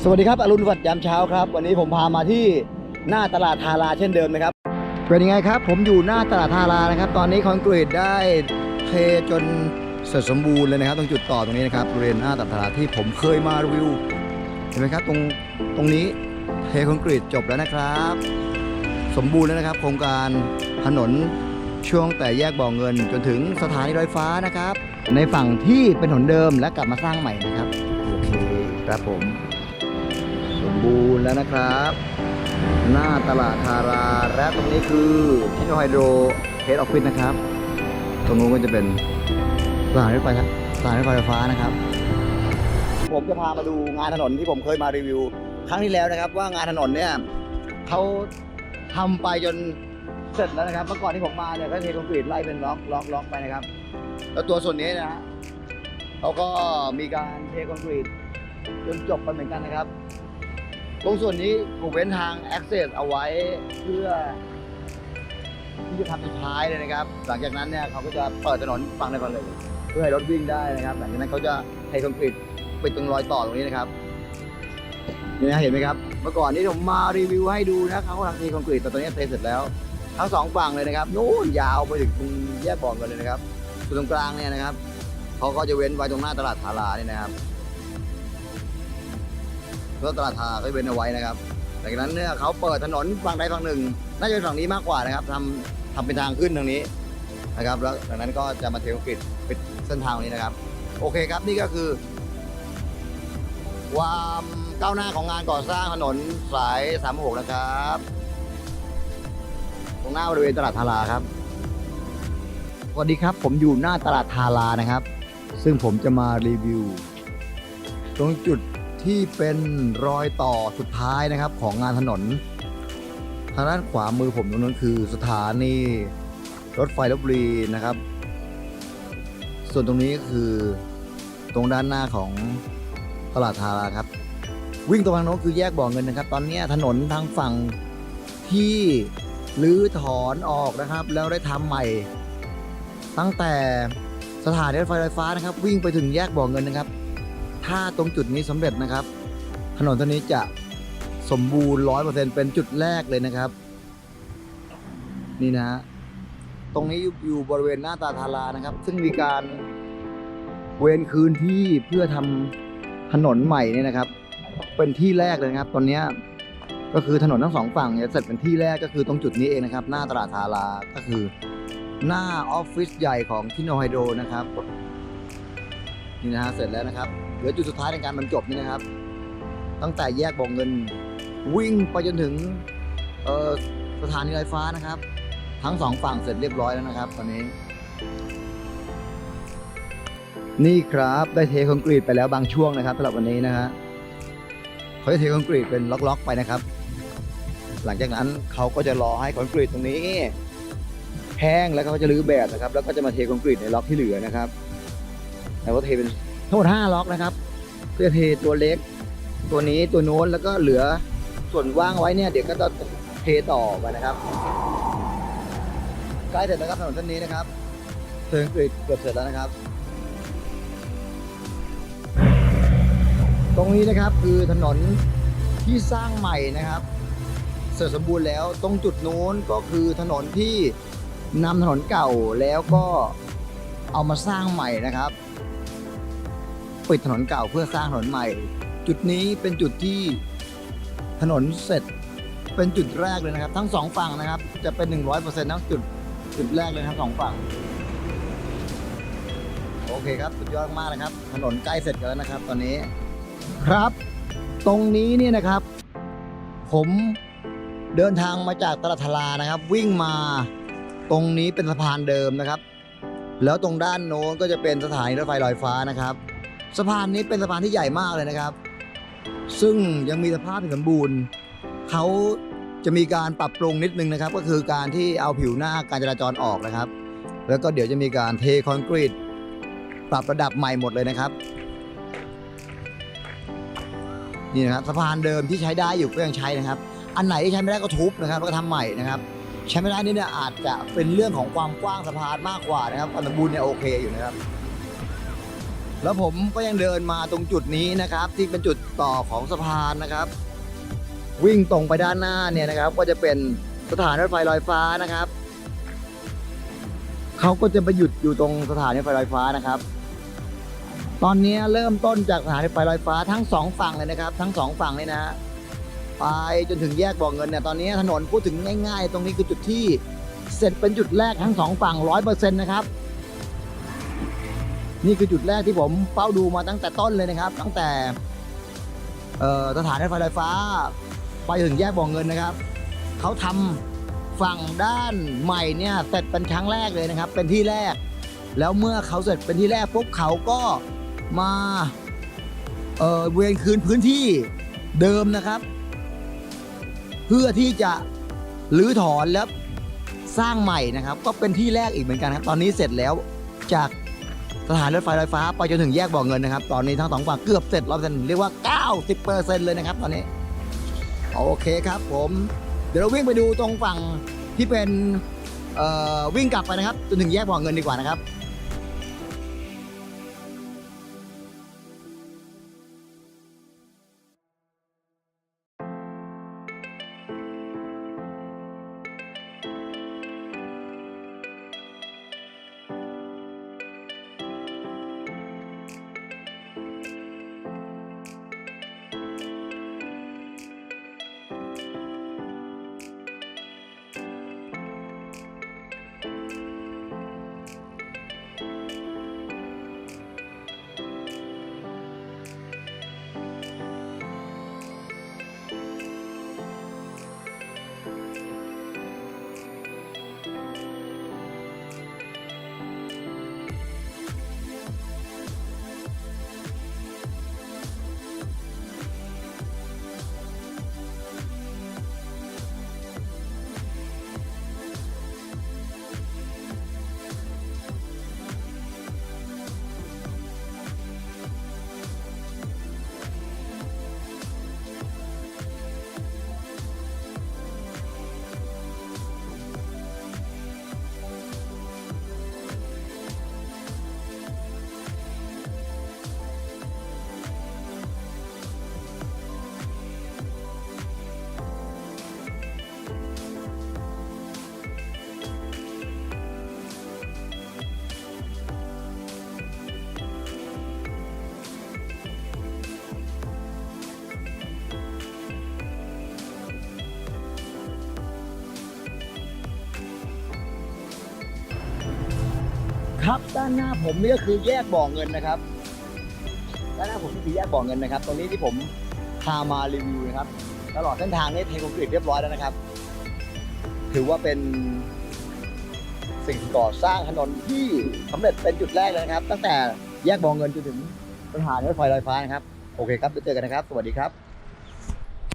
สวัสดีครับอรุณสวัสดิ์ยามเช้าครับ วันนี้ผมพามาที่หน้าตลาดทาราเช่นเดิมนะครับ เป็นยังไงครับ ผมอยู่หน้าตลาดทารานะครับ ตอนนี้คอนกรีตได้เทจนเสร็จสมบูรณ์เลยนะครับ ตรงจุดต่อตรงนี้นะครับบริเวณหน้าตลาดทาราที่ผมเคยมารีวิวเห็นไหมครับตรงตรงนี้เทคอนกรีตจบแล้วนะครับ สมบูรณ์แล้วนะครับ โครงการถนนช่วงแต่แยกบ่อเงินจนถึงสถานีรถไฟฟ้านะครับ ในฝั่งที่เป็นถนนเดิมและกลับมาสร้างใหม่นะครับโอเคครับผม แล้วนะครับ หน้าตลาดทาราและตรงนี้คือที่ไฮโดรเฮดออฟฟิศนะครับ ตรงนู้นก็จะเป็นสถานรถไฟสถานรถไฟฟ้านะครับ ผมจะพามาดูงานถนนที่ผมเคยมารีวิว ครั้งที่แล้วนะครับ ว่างานถนนเนี่ยเขาทำไปจนเสร็จแล้วนะครับ เมื่อก่อนที่ผมมาเนี่ยก็เทคอนกรีตไล่เป็นล็อกล็อกล็อกไปนะครับ แล้วตัวส่วนนี้นะฮะเขาก็มีการเทคอนกรีตจนจบไปเหมือนกันนะครับ ตรงส่วนนี้ผมเว้นทาง access เอาไว้เพื่อที่จะทำสุดท้ายเลยนะครับ หลังจากนั้นเนี่ยเขาก็จะเปิดถนนฝั่งในฝั่งเลย เพื่อให้รถวิ่งได้นะครับ หลังจากนั้นเขาจะเทคอนกรีตปิดตรงรอยต่อตรงนี้นะครับนี่นะเห็นไหมครับ เมื่อก่อนนี้ผมมารีวิวให้ดูนะเขากำลังเทคอนกรีตแต่ตอนนี้เทเสร็จแล้ว ทั้งสองฝั่งเลยนะครับนู่นยาวไปถึงตรงแยกบ่อกันเลยนะครับตรงกลางเนี่ยนะครับเขาก็จะเว้นไว้ตรงหน้าตลาดทารานี่นะครับ รถตลาดทาก็เว้นเอาไว้นะครับหลังจากนั้นเนี่ยเขาเปิดถนนฝั่งใดฝั่งหนึ่ง น่าจะเป็นฝั่งนี้มากกว่านะครับทำทำเป็นทางขึ้นทางนี้นะครับ แล้วจากนั้นก็จะมาเทคอนกรีตปิดเส้นทางนี้นะครับ โอเคครับนี่ก็คือ ความก้าวหน้าของงานก่อสร้างถนนสาย36นะครับ ตรงหน้าบริเวณตลาดทาราครับสวัสดีครับ ผมอยู่หน้าตลาดทารานะครับ ซึ่งผมจะมารีวิว ตรงจุด ที่เป็นรอยต่อสุดท้ายนะครับของงานถนน ทางด้านขวามือผมตรงนั้นคือสถานีรถไฟลบบุรีนะครับ ส่วนตรงนี้ก็คือตรงด้านหน้าของตลาดทาราครับ วิ่งตรงทางโน้นคือแยกบ่อเงินนะครับ ตอนนี้ถนนทางฝั่งที่รื้อถอนออกนะครับ แล้วได้ทำใหม่ ตั้งแต่สถานีรถไฟไฟฟ้านะครับ วิ่งไปถึงแยกบ่อเงินนะครับ ถ้าตรงจุดนี้สำเร็จนะครับ ถนนตัวนี้จะสมบูรณ์ร้อยเปอร์เซ็นเป็นจุดแรกเลยนะครับ นี่นะ ตรงนี้อยู่บริเวณหน้าตาทารานะครับ ซึ่งมีการเวนคืนที่เพื่อทำถนนใหม่เนี่ยนะครับ เป็นที่แรกเลยนะครับ ตอนนี้ก็คือถนนทั้งสองฝั่งเนี่ยเสร็จเป็นที่แรกก็คือตรงจุดนี้เองนะครับ หน้าตลาดทาราก็คือหน้าออฟฟิศใหญ่ของทิโนไฮโดรนะครับ นี่นะฮะเสร็จแล้วนะครับ เหลือจุดสุดท้ายในการบรรจบนี่นะครับ ตั้งแต่แยกบ่อเงิน วิ่งไปจนถึงสถานีรถไฟฟ้านะครับ ทั้งสองฝั่งเสร็จเรียบร้อยแล้วนะครับ ตอนนี้ นี่ครับได้เทคอนกรีตไปแล้วบางช่วงนะครับสำหรับวันนี้นะฮะเขาจะเทคอนกรีตเป็นล็อกๆไปนะครับ หลังจากนั้นเขาก็จะรอให้คอนกรีตตรงนี้แห้งแล้วเขาจะรื้อแบบนะครับ แล้วก็จะมาเทคอนกรีตในล็อกที่เหลือนะครับแล้วก็เทเป็น ทั้งหมด5ล็อกนะครับ เพื่อเทตัวเล็ก ตัวนี้ตัวโน้นแล้วก็เหลือส่วนว่างไว้เนี่ย เดี๋ยวก็จะเทต่อไปนะครับใกล้เสร็จแล้วครับถนนเส้นนี้นะครับเทิงกรีดเกือบเสร็จแล้วนะครับ ตรงนี้นะครับคือถนนที่สร้างใหม่นะครับ เสร็จสมบูรณ์แล้วตรงจุดโน้นก็คือถนนที่นำถนนเก่าแล้วก็เอามาสร้างใหม่นะครับ ปิดถนนเก่าเพื่อสร้างถนนใหม่ จุดนี้เป็นจุดที่ถนนเสร็จเป็นจุดแรกเลยนะครับ ทั้งสองฝั่งนะครับ จะเป็น100%ทั้งจุดจุดแรกเลยทั้งสองฝั่ง โอเคครับสุดยอดมากนะครับ ถนนใกล้เสร็จกันแล้วนะครับ ตอนนี้ครับ ตรงนี้เนี่ยนะครับ ผมเดินทางมาจากตลาดทลานะครับ วิ่งมาตรงนี้เป็นสะพานเดิมนะครับ แล้วตรงด้านโน้นก็จะเป็นสถานีรถไฟลอยฟ้านะครับ สะพานนี้เป็นสะพานที่ใหญ่มากเลยนะครับ ซึ่งยังมีสภาพที่สมบูรณ์เขาจะมีการปรับปรุงนิดนึงนะครับ ก็คือการที่เอาผิวหน้าการจราจรออกนะครับ แล้วก็เดี๋ยวจะมีการเทคอนกรีตปรับระดับใหม่หมดเลยนะครับนี่นะครับสะพานเดิมที่ใช้ได้อยู่ก็ยังใช้นะครับ อันไหนที่ใช้ไม่ได้ก็ทุบนะครับแล้วก็ทำใหม่นะครับ ใช้ไม่ได้นี่เนี่ยอาจจะเป็นเรื่องของความกว้างสะพานมากกว่านะครับความสมบูรณ์เนี่ยโอเคอยู่นะครับ แล้วผมก็ยังเดินมาตรงจุดนี้นะครับ ที่เป็นจุดต่อของสะพานนะครับ วิ่งตรงไปด้านหน้าเนี่ยนะครับ ก็จะเป็นสถานรถไฟลอยฟ้านะครับเขาก็จะไปหยุดอยู่ตรงสถานรถไฟลอยฟ้านะครับ ตอนนี้เริ่มต้นจากสถานรถไฟลอยฟ้าทั้งสองฝั่งเลยนะครับ ทั้งสองฝั่งเลยนะฮะไปจนถึงแยกบ่อเงินเนี่ยตอนนี้ถนนพูดถึงง่าย ๆ ตรงนี้คือจุดที่เสร็จเป็นจุดแรกทั้งสองฝั่งร้อยเปอร์เซ็นต์นะครับ นี่คือจุดแรกที่ผมเฝ้าดูมาตั้งแต่ต้นเลยนะครับ ตั้งแต่สถานรถไฟลอยฟ้า ไปถึงแยกบ่อเงินนะครับเขาทำฝั่งด้านใหม่เนี่ยเสร็จเป็นครั้งแรกเลยนะครับ เป็นที่แรก แล้วเมื่อเขาเสร็จเป็นที่แรกปุ๊บเขาก็มาเเวียนคืนพื้นที่เดิมนะครับ เพื่อที่จะรื้อถอนแล้วสร้างใหม่นะครับ ก็เป็นที่แรกอีกเหมือนกันครับ ตอนนี้เสร็จแล้วจาก สถานรถไฟลอยฟ้าไปจนถึงแยกบ่อเงินนะครับ ตอนนี้ทั้งสองฝั่งเกือบเสร็จร้อยเปอร์เซ็นต์เรียกว่า 90%เลยนะครับ ตอนนี้ โอเคครับผม เดี๋ยวเราวิ่งไปดูตรงฝั่งที่เป็นวิ่งกลับไปนะครับจนถึงแยกบ่อเงินดีกว่านะครับ ครับด้านหน้าผมนี่ก็คือแยกบ่อเงินนะครับ ด้านหน้าผมนี่คือแยกบ่อเงินนะครับ ตรงนี้ที่ผมพามารีวิวนะครับ ตลอดเส้นทางนี้เทคอนกรีตเรียบร้อยแล้วนะครับ ถือว่าเป็นสิ่งก่อสร้างถนนที่สำเร็จเป็นจุดแรกเลยนะครับ ตั้งแต่แยกบ่อเงินจนถึงสถานีรถไฟลอยฟ้านะครับ โอเคครับเจอกันนะครับ สวัสดีครับ